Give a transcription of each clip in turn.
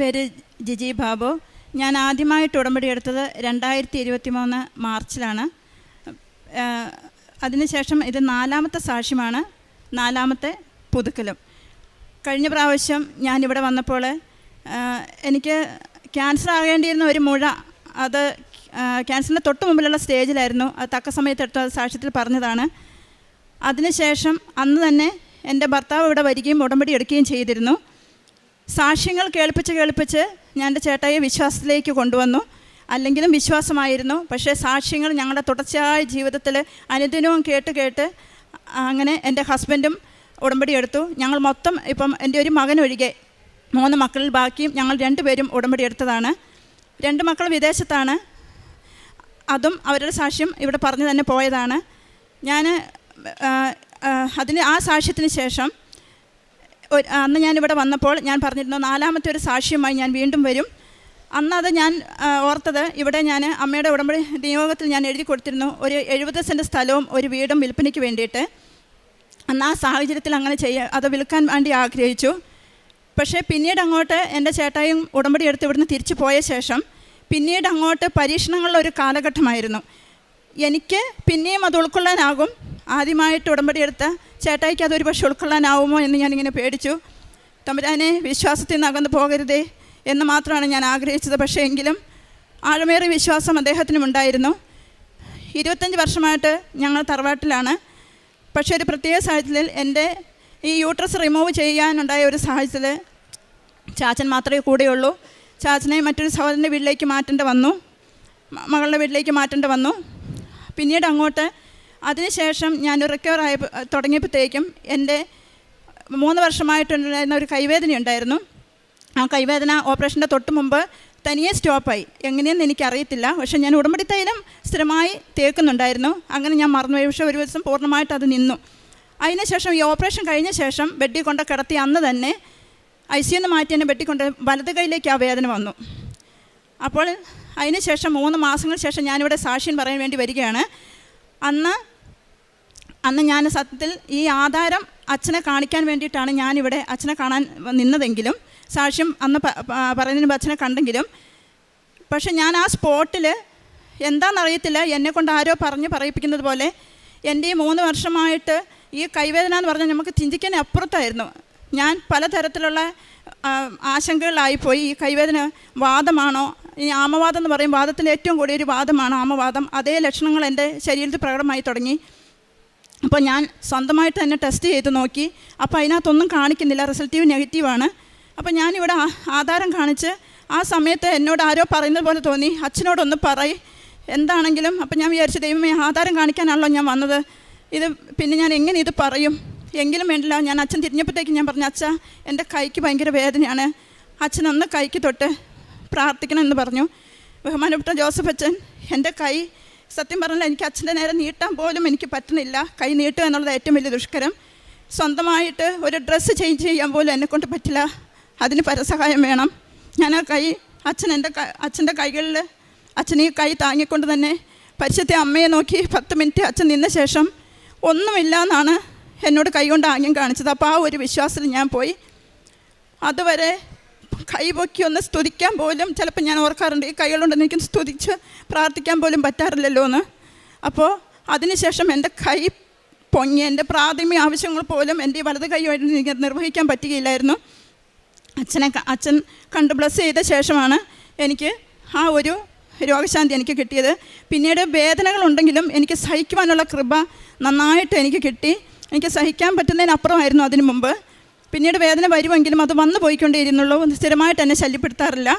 പേര് ജിജി ബാബു. ഞാൻ ആദ്യമായിട്ട് ഉടമ്പടി എടുത്തത് രണ്ടായിരത്തി ഇരുപത്തി മൂന്ന് മാർച്ചിലാണ് അതിനുശേഷം ഇത് നാലാമത്തെ സാക്ഷ്യമാണ് നാലാമത്തെ പുതുക്കലും. കഴിഞ്ഞ പ്രാവശ്യം ഞാനിവിടെ വന്നപ്പോൾ എനിക്ക് ക്യാൻസർ ആകേണ്ടിയിരുന്ന ഒരു മുഴ അത് ക്യാൻസറിന്റെ തൊട്ട് മുമ്പിലുള്ള സ്റ്റേജിലായിരുന്നു. അത് തക്ക സമയത്ത് എടുത്തു അത് സാക്ഷ്യത്തിൽ പറഞ്ഞതാണ്. അതിനുശേഷം അന്ന് തന്നെ എന്റെ ഭർത്താവ് ഇവിടെ വരികയും ഉടമ്പടി എടുക്കുകയും ചെയ്തിരുന്നു. സാക്ഷ്യങ്ങൾ കേൾപ്പിച്ച് കേൾപ്പിച്ച് ഞാൻ എന്റെ ചേട്ടായി വിശ്വാസത്തിലേക്ക് കൊണ്ടുവന്നു. അല്ലെങ്കിലും വിശ്വാസമായിരുന്നു. പക്ഷേ സാക്ഷ്യങ്ങൾ ഞങ്ങളുടെ തുടർച്ചയായ ജീവിതത്തിൽ അനുദിനവും കേട്ട് കേട്ട് അങ്ങനെ എന്റെ ഹസ്ബൻഡും ഉടമ്പടി എടുത്തു. ഞങ്ങൾ മൊത്തം ഇപ്പം എന്റെ ഒരു മകൻ ഒഴികെ മൂന്ന് മക്കളിൽ ബാക്കിയും ഞങ്ങൾ രണ്ടുപേരും ഉടമ്പടി എടുത്തതാണ്. രണ്ട് മക്കൾ വിദേശത്താണ്. അതും അവരുടെ സാക്ഷ്യം ഇവിടെ പറഞ്ഞു തന്നെ പോയതാണ്. ഞാൻ അതിന് ആ സാക്ഷ്യത്തിന് ശേഷം അന്ന് ഞാനിവിടെ വന്നപ്പോൾ ഞാൻ പറഞ്ഞിരുന്നു നാലാമത്തെ ഒരു സാക്ഷ്യമായി ഞാൻ വീണ്ടും വരും. അന്ന് അത് ഞാൻ ഓർത്തത് ഇവിടെ ഞാൻ അമ്മയുടെ ഉടമ്പടി നിയോഗത്തിൽ ഞാൻ എഴുതി കൊടുത്തിരുന്നു. ഒരു എഴുപത് സെന്റ് സ്ഥലവും ഒരു വീടും വിൽപ്പനയ്ക്ക് വേണ്ടിയിട്ട്. അന്ന് ആ സാഹചര്യത്തിൽ അങ്ങനെ ചെയ്യുക അത് വിൽക്കാൻ വേണ്ടി ആഗ്രഹിച്ചു. പക്ഷേ പിന്നീട് അങ്ങോട്ട് എന്റെ ചേട്ടായും ഉടമ്പടി എടുത്ത് ഇവിടുന്ന് തിരിച്ചു പോയ ശേഷം പിന്നീട് അങ്ങോട്ട് പരീക്ഷണങ്ങളുടെ ഒരു കാലഘട്ടമായിരുന്നു. എനിക്ക് പിന്നെയും അത് ഉൾക്കൊള്ളാനാകും. ആദ്യമായിട്ട് ഉടമ്പടി എടുത്ത ചേട്ടായിക്ക് അതൊരു പക്ഷെ ഉൾക്കൊള്ളാനാവുമോ എന്ന് ഞാനിങ്ങനെ പേടിച്ചു. തമ്പുരാനെ വിശ്വാസത്തിൽ നിന്ന് അകന്നു പോകരുതേ എന്ന് മാത്രമാണ് ഞാൻ ആഗ്രഹിച്ചത്. പക്ഷേ എങ്കിലും ആഴമേറിയ വിശ്വാസം അദ്ദേഹത്തിനും ഉണ്ടായിരുന്നു. ഇരുപത്തഞ്ച് വർഷമായിട്ട് ഞങ്ങൾ തറവാട്ടിലാണ്. പക്ഷേ ഒരു പ്രത്യേക സാഹചര്യത്തിൽ എന്റെ ഈ യൂട്രസ് റിമൂവ് ചെയ്യാനുണ്ടായ ഒരു സാഹചര്യത്തിൽ ചാച്ചൻ മാത്രമേ കൂടെയുള്ളൂ. ചാച്ചനെ മറ്റൊരു സഹോദരന്റെ വീട്ടിലേക്ക് മാറ്റേണ്ടി വന്നു. മകളുടെ വീട്ടിലേക്ക് മാറ്റേണ്ടി വന്നു. പിന്നീട് അങ്ങോട്ട് അതിനുശേഷം ഞാൻ റിക്കവർ ആയ തുടങ്ങിയപ്പോഴത്തേക്കും എന്റെ മൂന്ന് വർഷമായിട്ടുണ്ടായിരുന്ന ഒരു കൈവേദന ഉണ്ടായിരുന്നു. ആ കൈവേദന ഓപ്പറേഷന്റെ തൊട്ട് മുമ്പ് തനിയെ സ്റ്റോപ്പായി എങ്ങനെയെന്ന് എനിക്കറിയത്തില്ല. പക്ഷേ ഞാൻ ഉടമ്പടി തൈലം സ്ഥിരമായി തേക്കുന്നുണ്ടായിരുന്നു. അങ്ങനെ ഞാൻ മറന്നുപോയി പക്ഷേ ഒരു ദിവസം പൂർണമായിട്ട് അത് നിന്നു. അതിനുശേഷം ഈ ഓപ്പറേഷൻ കഴിഞ്ഞ ശേഷം ബെഡിൽ കൊണ്ട് കിടത്തി അന്ന് തന്നെ ഐ സി എന്ന് മാറ്റി എന്നെ കൊണ്ട് വലത് കൈയിലേക്ക് ആ വേദന വന്നു. അപ്പോൾ അതിനുശേഷം മൂന്ന് മാസങ്ങൾ ശേഷം ഞാനിവിടെ സാക്ഷ്യം പറയാൻ വേണ്ടി വരികയാണ്. അന്ന് അന്ന് ഞാൻ സത്യത്തിൽ ഈ ആധാരം അച്ഛനെ കാണിക്കാൻ വേണ്ടിയിട്ടാണ് ഞാനിവിടെ അച്ഛനെ കാണാൻ നിന്നതെങ്കിലും സാക്ഷ്യം അന്ന് പറയുന്നതിന് അച്ഛനെ കണ്ടെങ്കിലും. പക്ഷെ ഞാൻ ആ സ്പോട്ടിൽ എന്താണെന്നറിയത്തില്ല എന്നെ കൊണ്ട് ആരോ പറഞ്ഞ് പറയിപ്പിക്കുന്നത് പോലെ എന്റെ ഈ മൂന്ന് വർഷമായിട്ട് ഈ കൈവേദന എന്ന് പറഞ്ഞാൽ നമുക്ക് ചിന്തിക്കാൻ അപ്പുറത്തായിരുന്നു. ഞാൻ പലതരത്തിലുള്ള ആശങ്കകളിലായിപ്പോയി. ഈ കൈവേദന വാദമാണോ ഈ ആമവാദം എന്ന് പറയും വാദത്തിന്റെ ഏറ്റവും കൂടിയൊരു വാദമാണ് ആമവാദം. അതേ ലക്ഷണങ്ങൾ എന്റെ ശരീരത്തിൽ പ്രകടമായി തുടങ്ങി. അപ്പോൾ ഞാൻ സ്വന്തമായിട്ട് തന്നെ ടെസ്റ്റ് ചെയ്ത് നോക്കി. അപ്പോൾ അതിനകത്തൊന്നും കാണിക്കുന്നില്ല റിസൾട്ടീവ് നെഗറ്റീവാണ് അപ്പോൾ ഞാനിവിടെ ആധാരം കാണിച്ച് ആ സമയത്ത് എന്നോട് ആരോ പറയുന്നത് പോലെ തോന്നി. അച്ഛനോടൊന്ന് പറയ് എന്താണെങ്കിലും. അപ്പം ഞാൻ വിചാരിച്ചു ദൈവമേ ആധാരം കാണിക്കാനാണല്ലോ ഞാൻ വന്നത്. ഇത് പിന്നെ ഞാൻ എങ്ങനെ ഇത് പറയും? എങ്കിലും വേണ്ടില്ല ഞാൻ അച്ഛൻ തിരിഞ്ഞപ്പോഴത്തേക്ക് ഞാൻ പറഞ്ഞു അച്ഛാ എന്റെ കൈക്ക് ഭയങ്കര വേദനയാണ്. അച്ഛനൊന്ന് കൈക്ക് തൊട്ട് പ്രാർത്ഥിക്കണം എന്ന് പറഞ്ഞു. ബഹുമാനപ്പെട്ട ജോസഫ് അച്ഛൻ എന്റെ കൈ സത്യം പറഞ്ഞാൽ എനിക്ക് അച്ഛന്റെ നേരെ നീട്ടാൻ പോലും എനിക്ക് പറ്റുന്നില്ല. കൈ നീട്ടുക എന്നുള്ളത് ഏറ്റവും വലിയ ദുഷ്കരം. സ്വന്തമായിട്ട് ഒരു ഡ്രസ്സ് ചേഞ്ച് ചെയ്യാൻ പോലും എന്നെക്കൊണ്ട് പറ്റില്ല. അതിന് പരസഹായം വേണം. ഞാൻ ആ കൈ അച്ഛൻ എന്റെ അച്ഛന്റെ കൈകളിൽ അച്ഛൻ ഈ കൈ താങ്ങിക്കൊണ്ട് തന്നെ പരിശുദ്ധ അമ്മയെ നോക്കി പത്ത് മിനിറ്റ് അച്ഛൻ നിന്ന ശേഷം ഒന്നുമില്ല എന്നാണ് എന്നോട് കൈകൊണ്ട് ആംഗ്യം കാണിച്ചത്. അപ്പോൾ ആ ഒരു വിശ്വാസത്തിൽ ഞാൻ പോയി. അതുവരെ കൈപൊക്കി ഒന്ന് സ്തുതിക്കാൻ പോലും ചിലപ്പോൾ ഞാൻ ഓർക്കാറുണ്ട്. ഈ കൈകളുണ്ടെന്ന് എനിക്ക് സ്തുതിച്ച് പ്രാർത്ഥിക്കാൻ പോലും പറ്റാറില്ലല്ലോ എന്ന്. അപ്പോൾ അതിനുശേഷം എന്റെ കൈ പൊങ്ങി എന്റെ പ്രാഥമിക ആവശ്യങ്ങൾ പോലും എന്റെ വലത് കൈയായിട്ട് എനിക്ക് നിർവഹിക്കാൻ പറ്റുകയില്ലായിരുന്നു. അച്ഛനെ അച്ഛൻ കണ്ട് ബ്ലസ് ചെയ്ത ശേഷമാണ് എനിക്ക് ആ ഒരു രോഗശാന്തി എനിക്ക് കിട്ടിയത്. പിന്നീട് വേദനകളുണ്ടെങ്കിലും എനിക്ക് സഹിക്കുവാനുള്ള കൃപ നന്നായിട്ട് എനിക്ക് കിട്ടി. എനിക്ക് സഹിക്കാൻ പറ്റുന്നതിനപ്പുറമായിരുന്നു അതിനു മുമ്പ്. പിന്നീട് വേദന വരുമെങ്കിലും അത് വന്നു പോയിക്കൊണ്ടേയിരുന്നുള്ളൂ. സ്ഥിരമായിട്ട് എന്നെ ശല്യപ്പെടുത്താറില്ല.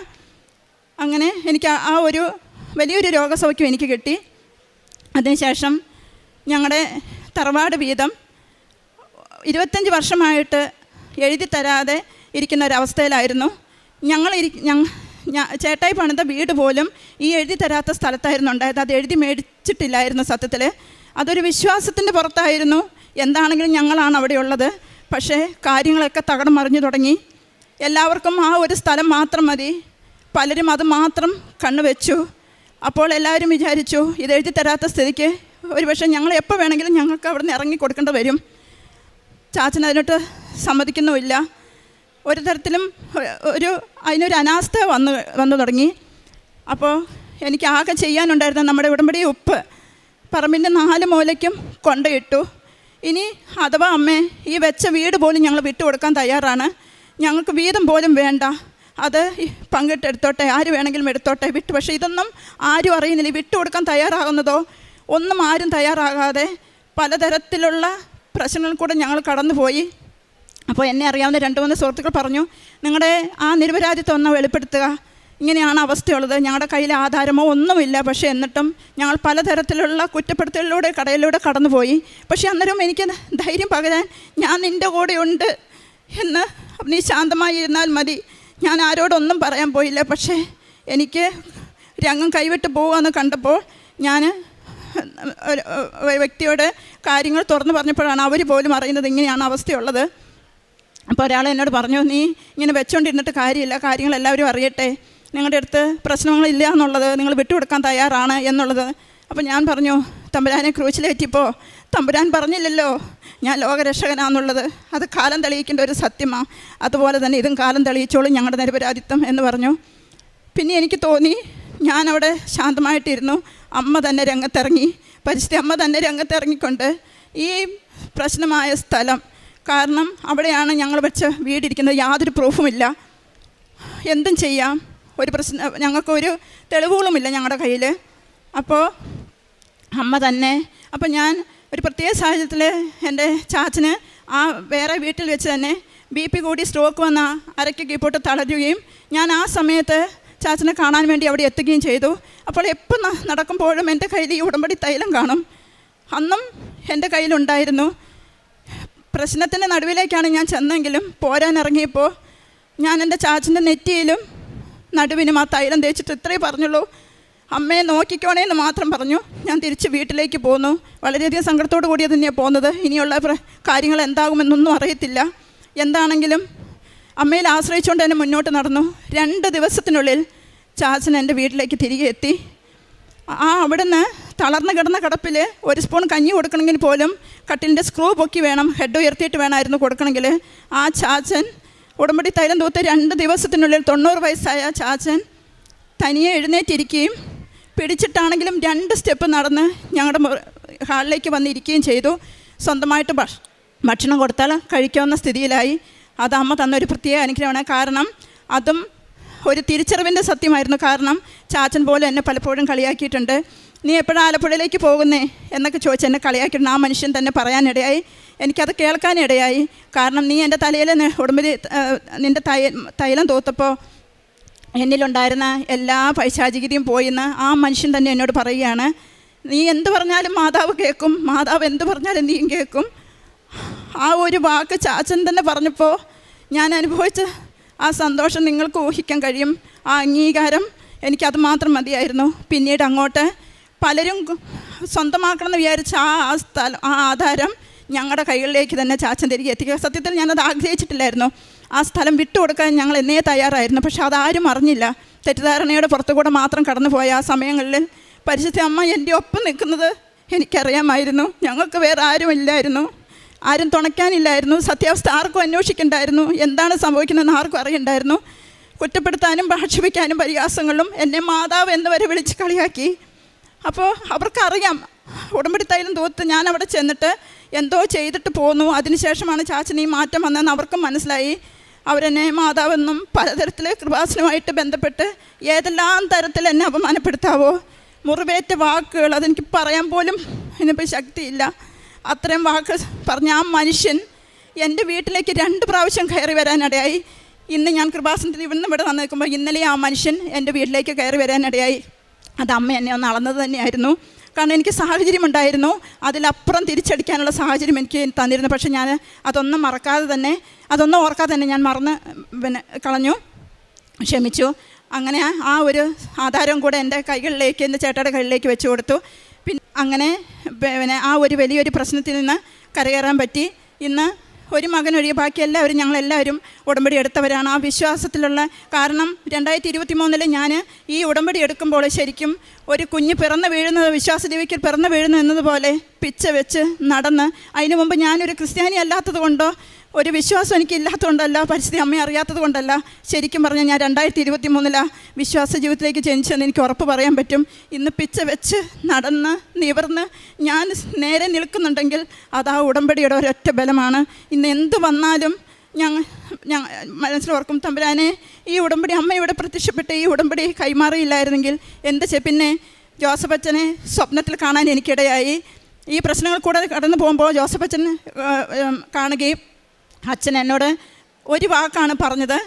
അങ്ങനെ എനിക്ക് ആ- ഒരു വലിയൊരു രോഗസൗഖ്യം എനിക്ക് കിട്ടി. അതിനുശേഷം ഞങ്ങളുടെ തറവാട് വീതം ഇരുപത്തഞ്ച് വർഷമായിട്ട് എഴുതി തരാതെ ഇരിക്കുന്ന ഒരവസ്ഥയിലായിരുന്നു ഞങ്ങൾ ഇരി ചേട്ടായി പണിത വീട് പോലും ഈ എഴുതി തരാത്ത സ്ഥലത്തായിരുന്നു ഉണ്ടായത്. അത് എഴുതി മേടിച്ചിട്ടില്ലായിരുന്നു സത്യത്തിൽ അതൊരു വിശ്വാസത്തിന്റെ പുറത്തായിരുന്നു. എന്താണെങ്കിലും ഞങ്ങളാണ് അവിടെ ഉള്ളത് പക്ഷേ കാര്യങ്ങളൊക്കെ തകടം മറിഞ്ഞു തുടങ്ങി. എല്ലാവർക്കും ആ ഒരു സ്ഥലം മാത്രം മതി. പലരും അത് മാത്രം കണ്ണു വെച്ചു. അപ്പോൾ എല്ലാവരും വിചാരിച്ചു ഇത് എഴുതി തരാത്ത സ്ഥിതിക്ക് ഒരുപക്ഷെ ഞങ്ങൾ എപ്പോൾ വേണമെങ്കിലും ഞങ്ങൾക്ക് അവിടെ നിന്ന് ഇറങ്ങി കൊടുക്കേണ്ടി വരും. ചാച്ചൻ അതിനോട്ട് സമ്മതിക്കുന്നുമില്ല. ഒരു തരത്തിലും ഒരു അതിനൊരു അനാസ്ഥ വന്നു വന്നു തുടങ്ങി. അപ്പോൾ എനിക്ക് ആകെ ചെയ്യാനുണ്ടായിരുന്ന നമ്മുടെ ഉടമ്പടി ഉപ്പ്. പറമ്പിന്റെ നാല് മൂലയ്ക്കും കൊണ്ടയിട്ടു. ഇനി അഥവാ അമ്മേ ഈ വെച്ച വീട് പോലും ഞങ്ങൾ വിട്ടുകൊടുക്കാൻ തയ്യാറാണ്. ഞങ്ങൾക്ക് വീതം പോലും വേണ്ട. അത് പങ്കിട്ടെടുത്തോട്ടെ ആര് വേണമെങ്കിലും എടുത്തോട്ടെ വിട്ടു. പക്ഷേ ഇതൊന്നും ആരും അറിയുന്നില്ല. വിട്ടു വിട്ടുകൊടുക്കാൻ തയ്യാറാകുന്നതോ ഒന്നും ആരും തയ്യാറാകാതെ പലതരത്തിലുള്ള പ്രശ്നങ്ങളിൽ കൂടെ ഞങ്ങൾ കടന്നുപോയി. അപ്പോൾ എന്നെ അറിയാവുന്ന രണ്ട് മൂന്ന് സുഹൃത്തുക്കൾ പറഞ്ഞു നിങ്ങളുടെ ആ നിരപരാധിത്വം ഒന്ന് വെളിപ്പെടുത്തുക. ഇങ്ങനെയാണ് അവസ്ഥയുള്ളത്. ഞങ്ങളുടെ കയ്യിൽ ആധാരമോ ഒന്നുമില്ല. പക്ഷേ എന്നിട്ടും ഞങ്ങൾ പലതരത്തിലുള്ള കുറ്റപ്പെടുത്തലിലൂടെ കടയിലൂടെ കടന്നുപോയി. പക്ഷേ അന്നേരം എനിക്ക് ധൈര്യം പകരാൻ ഞാൻ നിന്റെ കൂടെയുണ്ട് എന്ന് നീ ശാന്തമായി ഇരുന്നാൽ മതി. ഞാൻ ആരോടൊന്നും പറയാൻ പോയില്ല. പക്ഷേ എനിക്ക് രംഗം കൈവിട്ട് പോകുമെന്ന് കണ്ടപ്പോൾ ഞാൻ വ്യക്തിയോട് കാര്യങ്ങൾ തുറന്നു പറഞ്ഞപ്പോഴാണ് അവർ പോലും അറിയുന്നത് ഇങ്ങനെയാണ് അവസ്ഥയുള്ളത്. അപ്പോൾ ഒരാൾ എന്നോട് പറഞ്ഞു നീ ഇങ്ങനെ വെച്ചുകൊണ്ടിരുന്നിട്ട് കാര്യമില്ല. കാര്യങ്ങൾ എല്ലാവരും അറിയട്ടെ. നിങ്ങളുടെ അടുത്ത് പ്രശ്നങ്ങളില്ല എന്നുള്ളത് നിങ്ങൾ വിട്ടുകൊടുക്കാൻ തയ്യാറാണ് എന്നുള്ളത്. അപ്പോൾ ഞാൻ പറഞ്ഞു തമ്പുരാനെ ക്രൂശിലേറ്റിപ്പോൾ തമ്പുരാൻ പറഞ്ഞില്ലല്ലോ ഞാൻ ലോകരക്ഷകനാന്നുള്ളത്. അത് കാലം തെളിയിക്കേണ്ട ഒരു സത്യമാണ് അതുപോലെ തന്നെ ഇതും കാലം തെളിയിച്ചോളും ഞങ്ങളുടെ നിരപരാധിത്വം എന്ന് പറഞ്ഞു. പിന്നെ എനിക്ക് തോന്നി ഞാനവിടെ ശാന്തമായിട്ടിരുന്നു. അമ്മ തന്നെ രംഗത്തിറങ്ങി. പരിസ്ഥിതി അമ്മ തന്നെ രംഗത്തിറങ്ങിക്കൊണ്ട് ഈ പ്രശ്നമായ സ്ഥലം. കാരണം അവിടെയാണ് ഞങ്ങൾ വെച്ച വീടിരിക്കുന്നത്. യാതൊരു പ്രൂഫുമില്ല. എന്തും ചെയ്യാം. ഒരു പ്രശ്നം ഞങ്ങൾക്കൊരു തെളിവുകളുമില്ല ഞങ്ങളുടെ കയ്യിൽ അപ്പോൾ അമ്മ തന്നെ അപ്പോൾ ഞാൻ ഒരു പ്രത്യേക സാഹചര്യത്തിൽ എന്റെ ചാച്ചന് ആ വേറെ വീട്ടിൽ വെച്ച് തന്നെ ബി പി കൂടി സ്ട്രോക്ക് വന്ന അരയ്ക്ക് കീപ്പോട്ട് തളരുകയും ഞാൻ ആ സമയത്ത് ചാച്ചനെ കാണാൻ വേണ്ടി അവിടെ എത്തുകയും ചെയ്തു. അപ്പോൾ എപ്പോൾ നടക്കുമ്പോഴും എന്റെ കയ്യിൽ ഈ ഉടമ്പടി തൈലം കാണും. അന്നും എന്റെ കയ്യിലുണ്ടായിരുന്നു. പ്രശ്നത്തിന്റെ നടുവിലേക്കാണ് ഞാൻ ചെന്നെങ്കിലും പോരാൻ ഇറങ്ങിയപ്പോൾ ഞാൻ എന്റെ ചാച്ചന്റെ നെറ്റിയിലും നടുവിനും ആ തൈലം തേച്ചിട്ട് ഇത്രേ പറഞ്ഞുള്ളൂ. അമ്മയെ നോക്കിക്കോണേ എന്ന് മാത്രം പറഞ്ഞു. ഞാൻ തിരിച്ച് വീട്ടിലേക്ക് പോന്നു. വളരെയധികം സങ്കടത്തോടു കൂടിയത് തന്നെയാണ് പോകുന്നത്. ഇനിയുള്ള കാര്യങ്ങൾ എന്താകുമെന്നൊന്നും അറിയത്തില്ല. എന്താണെങ്കിലും അമ്മയിൽ ആശ്രയിച്ചുകൊണ്ട് തന്നെ മുന്നോട്ട് നടന്നു. രണ്ട് ദിവസത്തിനുള്ളിൽ ചാച്ചൻ എന്റെ വീട്ടിലേക്ക് തിരികെ എത്തി. ആ അവിടുന്ന് തളർന്നു കിടന്ന കിടപ്പിൽ ഒരു സ്പൂൺ കഞ്ഞി കൊടുക്കണമെങ്കിൽ പോലും കട്ടിലിന്റെ സ്ക്രൂ പൊക്കി വേണം. ഹെഡ് ഉയർത്തിയിട്ട് വേണമായിരുന്നു കൊടുക്കണമെങ്കിൽ. ആ ചാച്ചൻ ഉടമ്പടി തൈലം തൂത്ത് രണ്ട് ദിവസത്തിനുള്ളിൽ തൊണ്ണൂറ് വയസ്സായ ചാച്ചൻ തനിയെ എഴുന്നേറ്റിരിക്കുകയും പിടിച്ചിട്ടാണെങ്കിലും രണ്ട് സ്റ്റെപ്പ് നടന്ന് ഞങ്ങളുടെ ഹാളിലേക്ക് വന്നിരിക്കുകയും ചെയ്തു. സ്വന്തമായിട്ട് ഭക്ഷ ഭക്ഷണം കൊടുത്താൽ കഴിക്കാവുന്ന സ്ഥിതിയിലായി. അത് അമ്മ തന്നൊരു പ്രത്യേക അനുഗ്രഹമാണ്. കാരണം അതും ഒരു തിരിച്ചറിവിന്റെ സത്യമായിരുന്നു. കാരണം ചാച്ചൻ പോലെ എന്നെ പലപ്പോഴും കളിയാക്കിയിട്ടുണ്ട്. നീ എപ്പോഴാണ് ആലപ്പുഴയിലേക്ക് പോകുന്നേ? എന്നൊക്കെ ചോദിച്ച് എന്നെ കളിയാക്കിയിട്ട് ആ മനുഷ്യൻ തന്നെ പറയാനിടയായി. എനിക്കത് കേൾക്കാനിടയായി. കാരണം നീ എന്റെ തലയിൽ ഉടമ്പടി നിന്റെ തൈ തൈലം തൂത്തപ്പോൾ എന്നിലുണ്ടായിരുന്ന എല്ലാ പൈശാചികതയും പോയിന്ന് ആ മനുഷ്യൻ തന്നെ എന്നോട് പറയുകയാണ്. നീ എന്ത് പറഞ്ഞാലും മാതാവ് കേൾക്കും. മാതാവ് എന്ത് പറഞ്ഞാലും നീയും കേൾക്കും. ആ ഒരു വാക്ക് ചാച്ചൻ തന്നെ പറഞ്ഞപ്പോൾ ഞാൻ അനുഭവിച്ച ആ സന്തോഷം നിങ്ങൾക്ക് ഊഹിക്കാൻ കഴിയും. ആ അംഗീകാരം എനിക്കത് മാത്രം മതിയായിരുന്നു. പിന്നീട് അങ്ങോട്ട് പലരും സ്വന്തമാക്കണം എന്ന് വിചാരിച്ച ആ ആ സ്ഥലം ആ ആധാരം ഞങ്ങളുടെ കൈകളിലേക്ക് തന്നെ ചാച്ചൻ തിരികെ എത്തിക്കുക. സത്യത്തിൽ ഞാനത് ആഗ്രഹിച്ചിട്ടില്ലായിരുന്നു. ആ സ്ഥലം വിട്ടുകൊടുക്കാൻ ഞങ്ങൾ എന്നേ തയ്യാറായിരുന്നു. പക്ഷെ അതാരും അറിഞ്ഞില്ല. തെറ്റിദ്ധാരണയുടെ പുറത്തു കൂടെ മാത്രം കടന്നുപോയ ആ സമയങ്ങളിൽ പരിശുദ്ധ അമ്മ എന്റെ ഒപ്പം നിൽക്കുന്നത് എനിക്കറിയാമായിരുന്നു. ഞങ്ങൾക്ക് വേറെ ആരുമില്ലായിരുന്നു ആരും തുണയ്ക്കാനില്ലായിരുന്നു. സത്യാവസ്ഥ ആർക്കും അന്വേഷിക്കണ്ടായിരുന്നു. എന്താണ് സംഭവിക്കുന്നതെന്ന് ആർക്കും അറിയണ്ടായിരുന്നു. കുറ്റപ്പെടുത്താനും ഭാഷിപ്പിക്കാനും പരിഹാസങ്ങളും എന്നെ മാതാവ് എന്ന് വരെ വിളിച്ച് കളിയാക്കി. അപ്പോൾ അവർക്കറിയാം. ഉടമ്പടി തൈലം തൂത്ത് ഞാൻ അവിടെ ചെന്നിട്ട് എന്തോ ചെയ്തിട്ട് പോന്നു. അതിനുശേഷമാണ് ചാച്ചന് ഈ മാറ്റം വന്നതെന്ന് അവർക്കും മനസ്സിലായി. അവരെന്നെ മാതാവെന്നും പലതരത്തിൽ കൃപാസനമായിട്ട് ബന്ധപ്പെട്ട് ഏതെല്ലാം തരത്തിൽ എന്നെ അപമാനപ്പെടുത്താവോ? മുറിവേറ്റ വാക്കുകൾ അതെനിക്ക് പറയാൻ പോലും ഇതിനിപ്പോൾ ശക്തിയില്ല. അത്രയും വാക്ക് പറഞ്ഞ ആ മനുഷ്യൻ എന്റെ വീട്ടിലേക്ക് രണ്ട് പ്രാവശ്യം കയറി വരാനിടയായി. ഇന്ന് ഞാൻ കൃപാസനത്തിൽ ഇവിടുന്ന് ഇവിടെ വന്നു നിൽക്കുമ്പോൾ ഇന്നലെ ആ മനുഷ്യൻ എന്റെ വീട്ടിലേക്ക് കയറി വരാനിടയായി. അത് അമ്മ എന്നെ ഒന്ന് അളന്നത് തന്നെയായിരുന്നു. കാരണം എനിക്ക് സാഹചര്യം ഉണ്ടായിരുന്നു അതിലപ്പുറം തിരിച്ചടിക്കാനുള്ള സാഹചര്യം എനിക്ക് തന്നിരുന്നു. പക്ഷേ ഞാൻ അതൊന്നും മറക്കാതെ തന്നെ അതൊന്നും ഓർക്കാതെ തന്നെ ഞാൻ മറന്ന് പിന്നെ കളഞ്ഞു ക്ഷമിച്ചു. അങ്ങനെ ആ ഒരു ആധാരം കൂടെ എന്റെ കൈകളിലേക്ക് എന്റെ ചേട്ടയുടെ കൈകളിലേക്ക് വെച്ചു കൊടുത്തു. പിന്നെ അങ്ങനെ പിന്നെ ആ ഒരു വലിയൊരു പ്രശ്നത്തിൽ നിന്ന് കരകയറാൻ പറ്റി. ഇന്ന് ഒരു മകൻ ഒഴികെ ബാക്കി എല്ലാവരും ഞങ്ങളെല്ലാവരും ഉടമ്പടി എടുത്തവരാണ്. ആ വിശ്വാസത്തിലുള്ള കാരണം രണ്ടായിരത്തി ഇരുപത്തി മൂന്നിൽ ഞാൻ ഈ ഉടമ്പടി എടുക്കുമ്പോൾ ശരിക്കും ഒരു കുഞ്ഞ് പിറന്ന് വീഴുന്നത് വിശ്വാസ ജീവിക്കൽ പിറന്ന് വീഴുന്നു എന്നതുപോലെ പിച്ച വെച്ച് നടന്ന് അതിനു മുമ്പ് ഞാനൊരു ക്രിസ്ത്യാനി അല്ലാത്തത് കൊണ്ടോ ഒരു വിശ്വാസം എനിക്ക് ഇല്ലാത്തതുകൊണ്ടല്ല പരിസ്ഥിതി അമ്മയെ അറിയാത്തത് കൊണ്ടല്ല. ശരിക്കും പറഞ്ഞാൽ ഞാൻ രണ്ടായിരത്തി ഇരുപത്തി മൂന്നിലാ വിശ്വാസ ജീവിതത്തിലേക്ക് ജനിച്ചെന്ന് എനിക്ക് ഉറപ്പ് പറയാൻ പറ്റും. ഇന്ന് പിച്ച വെച്ച് നടന്ന് നിവർന്ന് ഞാൻ നേരെ നിൽക്കുന്നുണ്ടെങ്കിൽ അത് ആ ഉടമ്പടിയുടെ ഒരൊറ്റ ബലമാണ്. ഇന്ന് എന്ത് വന്നാലും ഞങ്ങൾ ഞങ്ങൾ മനസ്സിലോർക്കും തമ്പുരാനെ ഈ ഉടമ്പടി അമ്മ ഇവിടെ പ്രത്യക്ഷപ്പെട്ട് ഈ ഉടമ്പടി കൈമാറിയില്ലായിരുന്നെങ്കിൽ എന്ത് ചെ പിന്നെ ജോസഫ് അച്ഛനെ സ്വപ്നത്തിൽ കാണാൻ എനിക്കിടയായി. ഈ പ്രശ്നങ്ങൾ കൂടെ കടന്നു പോകുമ്പോൾ ജോസഫ് അച്ഛൻ കാണുകയും അച്ഛൻ എന്നോട് ഒരു വാക്കാണ് പറഞ്ഞത്.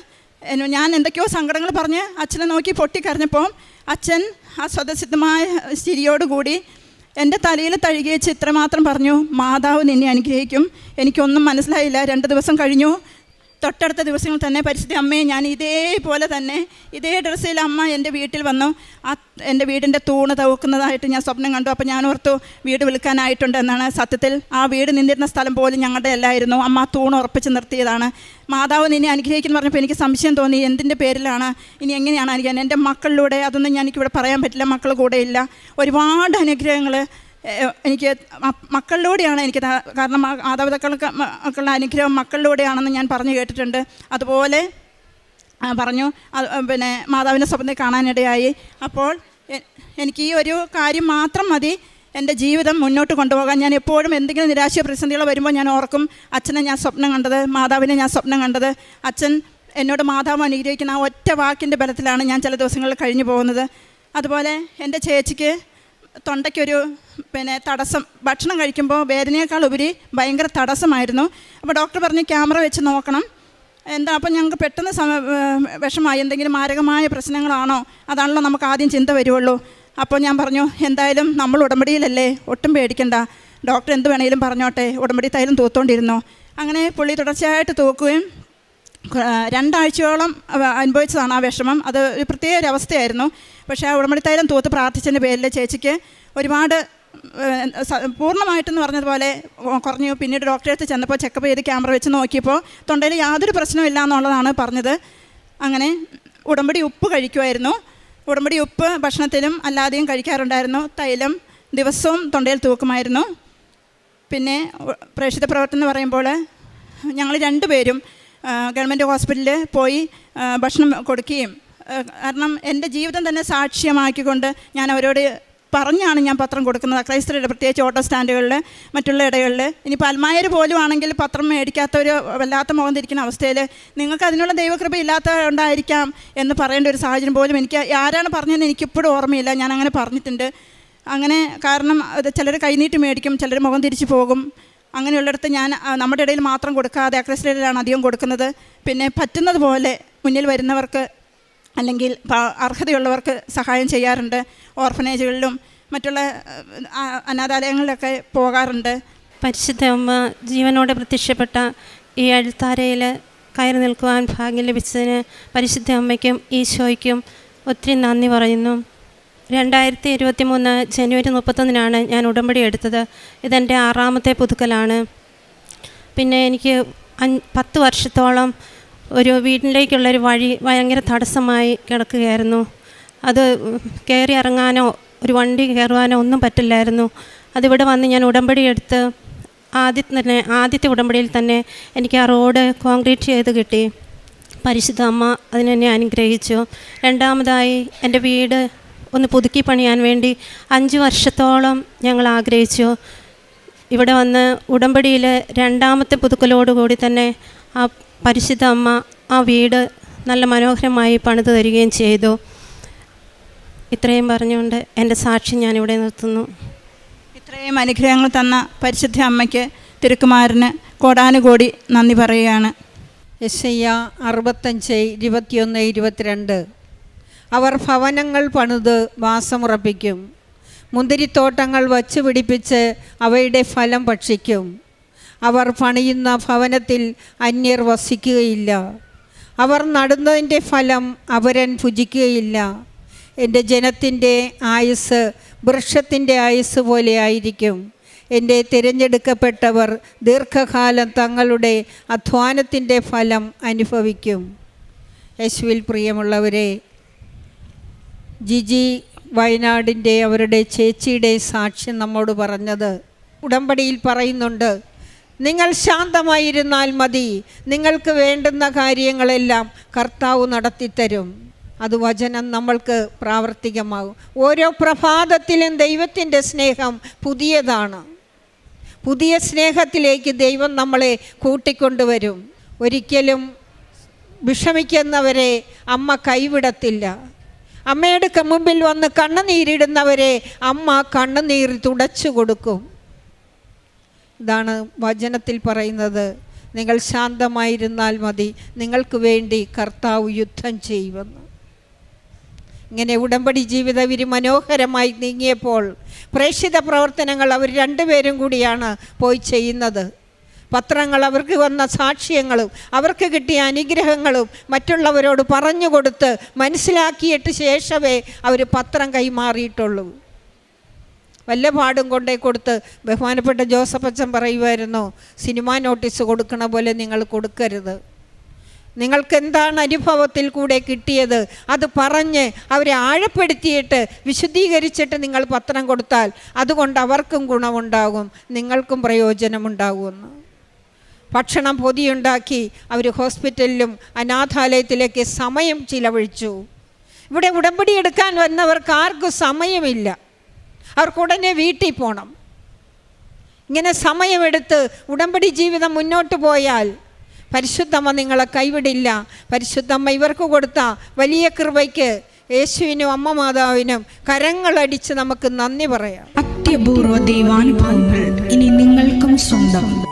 ഞാൻ എന്തൊക്കെയോ സങ്കടങ്ങൾ പറഞ്ഞ് അച്ഛനെ നോക്കി പൊട്ടിക്കരഞ്ഞപ്പോൾ അച്ഛൻ ആ സ്വതസിദ്ധമായ ചിരിയോടുകൂടി എന്റെ തലയിൽ തഴുകി ചിത്രമാത്രം പറഞ്ഞു മാതാവ് നിന്നെ അനുഗ്രഹിക്കും. എനിക്കൊന്നും മനസ്സിലായില്ല. രണ്ട് ദിവസം കഴിഞ്ഞു. തൊട്ടടുത്ത ദിവസങ്ങൾ തന്നെ പരിസ്ഥിതി അമ്മയെ ഞാൻ ഇതേപോലെ തന്നെ ഇതേ ഡ്രസ്സിൽ അമ്മ എന്റെ വീട്ടിൽ വന്നു. ആ എന്റെ വീടിന്റെ തൂണ് തവക്കുന്നതായിട്ട് ഞാൻ സ്വപ്നം കണ്ടു. അപ്പോൾ ഞാൻ ഓർത്തു വീട് വിൽക്കാനായിട്ടുണ്ട് എന്നാണ് സത്യത്തിൽ. ആ വീട് നിന്നിരുന്ന സ്ഥലം പോലും ഞങ്ങളുടെ അല്ലായിരുന്നു. അമ്മ ആ തൂണ് ഉറപ്പിച്ച് നിർത്തിയതാണ്. മാതാവ് നിന്നെ അനുഗ്രഹിക്കുന്നു പറഞ്ഞപ്പോൾ എനിക്ക് സംശയം തോന്നി. എന്തിന്റെ പേരിലാണ്? ഇനി എങ്ങനെയാണ് അനുഗ്രഹം? എന്റെ മക്കളിലൂടെ അതൊന്നും എനിക്കിവിടെ പറയാൻ പറ്റില്ല. മക്കൾ കൂടെ ഇല്ല. ഒരുപാട് അനുഗ്രഹങ്ങൾ എനിക്ക് മക്കളിലൂടെയാണ് എനിക്ക് കാരണം മാതാപിതാക്കൾക്ക് മക്കളുടെ അനുഗ്രഹം മക്കളിലൂടെയാണെന്ന് ഞാൻ പറഞ്ഞു കേട്ടിട്ടുണ്ട്. അതുപോലെ പറഞ്ഞു പിന്നെ മാതാവിന്റെ സ്വപ്നത്തെ കാണാനിടയായി. അപ്പോൾ എനിക്ക് ഈ ഒരു കാര്യം മാത്രം മതി. എന്റെ ജീവിതം മുന്നോട്ട് കൊണ്ടുപോകാൻ ഞാൻ എപ്പോഴും എന്തെങ്കിലും നിരാശ പ്രതിസന്ധികൾ വരുമ്പോൾ ഞാൻ ഓർക്കും അച്ഛനെ ഞാൻ സ്വപ്നം കണ്ടത് മാതാവിനെ ഞാൻ സ്വപ്നം കണ്ടത്. അച്ഛൻ എന്നോട് മാതാവ് അനുഗ്രഹിക്കുന്ന ആ ഒറ്റ വാക്കിന്റെ ബലത്തിലാണ് ഞാൻ ചില ദിവസങ്ങളിൽ കഴിഞ്ഞു പോകുന്നത്. അതുപോലെ എന്റെ ചേച്ചിക്ക് തൊണ്ടയ്ക്കൊരു പിന്നെ തടസ്സം ഭക്ഷണം കഴിക്കുമ്പോൾ വേദനയേക്കാൾ ഉപരി ഭയങ്കര തടസ്സമായിരുന്നു. അപ്പോൾ ഡോക്ടർ പറഞ്ഞു ക്യാമറ വെച്ച് നോക്കണം. എന്താ അപ്പം ഞങ്ങൾക്ക് പെട്ടെന്ന് സമ വിഷമായി. എന്തെങ്കിലും മാരകമായ പ്രശ്നങ്ങളാണോ? അതാണല്ലോ നമുക്ക് ആദ്യം ചിന്ത വരുള്ളൂ അപ്പോൾ ഞാൻ പറഞ്ഞു എന്തായാലും നമ്മൾ ഉടമ്പടിയിലല്ലേ ഒട്ടും പേടിക്കണ്ട. ഡോക്ടർ എന്ത് വേണേലും പറഞ്ഞോട്ടെ. ഉടമ്പടി തൈലം തൂത്തോണ്ടിരുന്നോ. അങ്ങനെ പുള്ളി തുടർച്ചയായിട്ട് തൂക്കുകയും രണ്ടാഴ്ചയോളം അനുഭവിച്ചതാണ് ആ വിഷമം. അത് ഒരു പ്രത്യേക ഒരു അവസ്ഥയായിരുന്നു. പക്ഷേ ആ ഉടമ്പടിത്തൈലം തൂത്ത് പ്രാർത്ഥിച്ചതിന്റെ പേരിൽ ചേച്ചിക്ക് ഒരുപാട് പൂർണമായിട്ടെന്ന് പറഞ്ഞതുപോലെ കുറഞ്ഞു. പിന്നീട് ഡോക്ടറെ അടുത്ത് ചെന്നപ്പോൾ ചെക്കപ്പ് ചെയ്ത് ക്യാമറ വെച്ച് നോക്കിയപ്പോൾ തൊണ്ടയിൽ യാതൊരു പ്രശ്നവും ഇല്ല എന്നുള്ളതാണ് പറഞ്ഞത്. അങ്ങനെ ഉടമ്പടി ഉപ്പ് കഴിക്കുമായിരുന്നു ഉടമ്പടി ഉപ്പ് ഭക്ഷണത്തിലും അല്ലാതെയും കഴിക്കാറുണ്ടായിരുന്നു. തൈലം ദിവസവും തൊണ്ടയിൽ തൂക്കുമായിരുന്നു. പിന്നെ പ്രേക്ഷിത പ്രവർത്തനം എന്ന് പറയുമ്പോൾ ഞങ്ങൾ രണ്ടുപേരും ഗവൺമെന്റ് ഹോസ്പിറ്റലിൽ പോയി ഭക്ഷണം കൊടുക്കുകയും കാരണം എന്റെ ജീവിതം തന്നെ സാക്ഷ്യമാക്കിക്കൊണ്ട് ഞാൻ അവരോട് പറഞ്ഞാണ് ഞാൻ പത്രം കൊടുക്കുന്നത്. ക്രൈസ്തവരുടെ പ്രത്യേകിച്ച് ഓട്ടോ സ്റ്റാൻഡുകളിൽ മറ്റുള്ള ഇടകളിൽ ഇനി പൽമായർ പോലും ആണെങ്കിൽ പത്രം മേടിക്കാത്തവർ വല്ലാത്ത മുഖം തിരിക്കുന്ന അവസ്ഥയിൽ നിങ്ങൾക്ക് അതിനുള്ള ദൈവകൃപ ഇല്ലാത്ത ഉണ്ടായിരിക്കാം എന്ന് പറയേണ്ട ഒരു സാഹചര്യം പോലും എനിക്ക് ആരാണ് പറഞ്ഞതെന്ന് എനിക്കിപ്പോഴും ഓർമ്മയില്ല. ഞാൻ അങ്ങനെ പറഞ്ഞിട്ടുണ്ട്. അങ്ങനെ കാരണം ചിലർ കൈനീട്ടി മേടിക്കും ചിലർ മുഖം തിരിച്ചു പോകും. അങ്ങനെയുള്ളിടത്ത് ഞാൻ നമ്മുടെ ഇടയിൽ മാത്രം കൊടുക്കാതെ അക്രസ്റ്റേഡിലാണ് അധികം കൊടുക്കുന്നത്. പിന്നെ പറ്റുന്നത് പോലെ മുന്നിൽ വരുന്നവർക്ക് അല്ലെങ്കിൽ അർഹതയുള്ളവർക്ക് സഹായം ചെയ്യാറുണ്ട്. ഓർഫനേജുകളിലും മറ്റുള്ള അനാഥാലയങ്ങളിലൊക്കെ പോകാറുണ്ട്. പരിശുദ്ധ അമ്മ ജീവനോടെ പ്രത്യക്ഷപ്പെട്ട ഈ അഴുത്താരയിൽ കയറി നിൽക്കുവാൻ ഭാഗ്യം ലഭിച്ചതിന് പരിശുദ്ധ അമ്മയ്ക്കും ഈശോയ്ക്കും ഒത്തിരി നന്ദി പറയുന്നു. രണ്ടായിരത്തി ഇരുപത്തി മൂന്ന് ജനുവരി മുപ്പത്തൊന്നിനാണ് ഞാൻ ഉടമ്പടി എടുത്തത്. ഇതെന്റെ ആറാമത്തെ പുതുക്കലാണ്. പിന്നെ എനിക്ക് പത്ത് വർഷത്തോളം ഒരു വീട്ടിലേക്കുള്ളൊരു വഴി ഭയങ്കര തടസ്സമായി കിടക്കുകയായിരുന്നു. അത് കയറി ഇറങ്ങാനോ ഒരു വണ്ടി കയറുവാനോ ഒന്നും പറ്റില്ലായിരുന്നു. അതിവിടെ വന്ന് ഞാൻ ഉടമ്പടി എടുത്ത് ആദ്യത്തെ തന്നെ ആദ്യത്തെ ഉടമ്പടിയിൽ തന്നെ എനിക്ക് ആ റോഡ് കോൺക്രീറ്റ് ചെയ്ത് കിട്ടി. പരിശുദ്ധ അമ്മ അതിനെന്നെ അനുഗ്രഹിച്ചു. രണ്ടാമതായി എന്റെ വീട് ഒന്ന് പുതുക്കി പണിയാൻ വേണ്ടി അഞ്ച് വർഷത്തോളം ഞങ്ങൾ ആഗ്രഹിച്ചു. ഇവിടെ വന്ന് ഉടമ്പടിയിലെ രണ്ടാമത്തെ പുതുക്കലോടുകൂടി തന്നെ ആ പരിശുദ്ധ അമ്മ ആ വീട് നല്ല മനോഹരമായി പണിതു തരികയും ചെയ്തു. ഇത്രയും പറഞ്ഞുകൊണ്ട് എന്റെ സാക്ഷി ഞാനിവിടെ നിർത്തുന്നു. ഇത്രയും അനുഗ്രഹങ്ങൾ തന്ന പരിശുദ്ധ അമ്മയ്ക്ക് തിരുക്കുമാരന് കോടാനുകോടി നന്ദി പറയുകയാണ്. യശയ്യ അറുപത്തഞ്ച് ഇരുപത്തിയൊന്ന് ഇരുപത്തിരണ്ട്. അവർ ഭവനങ്ങൾ പണിത് വാസമുറപ്പിക്കും. മുന്തിരിത്തോട്ടങ്ങൾ വച്ചു പിടിപ്പിച്ച് അവയുടെ ഫലം ഭക്ഷിക്കും. അവർ പണിയുന്ന ഭവനത്തിൽ അന്യർ വസിക്കുകയില്ല. അവർ നടുന്നതിന്റെ ഫലം അവരൻ ഭുജിക്കുകയില്ല. എന്റെ ജനത്തിന്റെ ആയുസ് വൃക്ഷത്തിന്റെ ആയുസ് പോലെ ആയിരിക്കും. എന്റെ തിരഞ്ഞെടുക്കപ്പെട്ടവർ ദീർഘകാലം തങ്ങളുടെ അധ്വാനത്തിന്റെ ഫലം അനുഭവിക്കും. യേശുവിൽ പ്രിയമുള്ളവരെ ജിജി വയനാടിന്റെ അവരുടെ ചേച്ചിയുടെ സാക്ഷ്യം നമ്മോട് പറഞ്ഞത് ഉടമ്പടിയിൽ പറയുന്നുണ്ട് നിങ്ങൾ ശാന്തമായിരുന്നാൽ മതി നിങ്ങൾക്ക് വേണ്ടുന്ന കാര്യങ്ങളെല്ലാം കർത്താവ് നടത്തിത്തരും. അത് വചനം നമ്മൾക്ക് പ്രാവർത്തികമാകും. ഓരോ പ്രഭാതത്തിലും ദൈവത്തിന്റെ സ്നേഹം പുതിയതാണ്. പുതിയ സ്നേഹത്തിലേക്ക് ദൈവം നമ്മളെ കൂട്ടിക്കൊണ്ടുവരും. ഒരിക്കലും വിഷമിക്കുന്നവരെ അമ്മ കൈവിടത്തില്ല. അമ്മയുടെ മുമ്പിൽ വന്ന് കണ്ണുനീരിടുന്നവരെ അമ്മ കണ്ണുനീർ തുടച്ചു കൊടുക്കും. ഇതാണ് വചനത്തിൽ പറയുന്നത്. നിങ്ങൾ ശാന്തമായിരുന്നാൽ മതി. നിങ്ങൾക്ക് വേണ്ടി കർത്താവ് യുദ്ധം ചെയ്യുമെന്ന്. ഇങ്ങനെ ഉടമ്പടി ജീവിതം വിരി മനോഹരമായി നീങ്ങിയപ്പോൾ പ്രേക്ഷിത പ്രവർത്തനങ്ങൾ അവർ രണ്ടുപേരും കൂടിയാണ് പോയി ചെയ്യുന്നത്. പത്രങ്ങൾ അവർക്ക് വന്ന സാക്ഷ്യങ്ങളും അവർക്ക് കിട്ടിയ അനുഗ്രഹങ്ങളും മറ്റുള്ളവരോട് പറഞ്ഞു കൊടുത്ത് മനസ്സിലാക്കിയിട്ട് ശേഷമേ അവർ പത്രം കൈമാറിയിട്ടുള്ളൂ. വല്ല പാടും കൊണ്ടേ കൊടുത്ത് ബഹുമാനപ്പെട്ട ജോസഫ് അച്ഛൻ പറയുമായിരുന്നു സിനിമാ നോട്ടീസ് കൊടുക്കണ പോലെ നിങ്ങൾ കൊടുക്കരുത്. നിങ്ങൾക്ക് എന്താണ് അനുഭവത്തിൽ കൂടെ കിട്ടിയത്? അത് പറഞ്ഞ് അവരെ ആഴപ്പെടുത്തിയിട്ട് വിശുദ്ധീകരിച്ചിട്ട് നിങ്ങൾ പത്രം കൊടുത്താൽ അതുകൊണ്ട് അവർക്കും ഗുണമുണ്ടാകും നിങ്ങൾക്കും പ്രയോജനമുണ്ടാകുമെന്ന്. ഭക്ഷണം പൊതിയുണ്ടാക്കി അവർ ഹോസ്പിറ്റലിലും അനാഥാലയത്തിലേക്ക് സമയം ചിലവഴിച്ചു. ഇവിടെ ഉടമ്പടി എടുക്കാൻ വന്നവർക്ക് ആർക്കും സമയമില്ല. അവർക്ക് ഉടനെ വീട്ടിൽ പോകണം ഇങ്ങനെ സമയമെടുത്ത് ഉടമ്പടി ജീവിതം മുന്നോട്ട് പോയാൽ പരിശുദ്ധമ്മ നിങ്ങളെ കൈവിടില്ല. പരിശുദ്ധമ്മ ഇവർക്ക് കൊടുത്ത വലിയ കൃപയ്ക്ക് യേശുവിനും അമ്മ മാതാവിനും കരങ്ങളടിച്ച് നമുക്ക് നന്ദി പറയാം. അത്യപൂർവ ദൈവാനുഭവങ്ങൾ ഇനി നിങ്ങൾക്കും സ്വന്തം.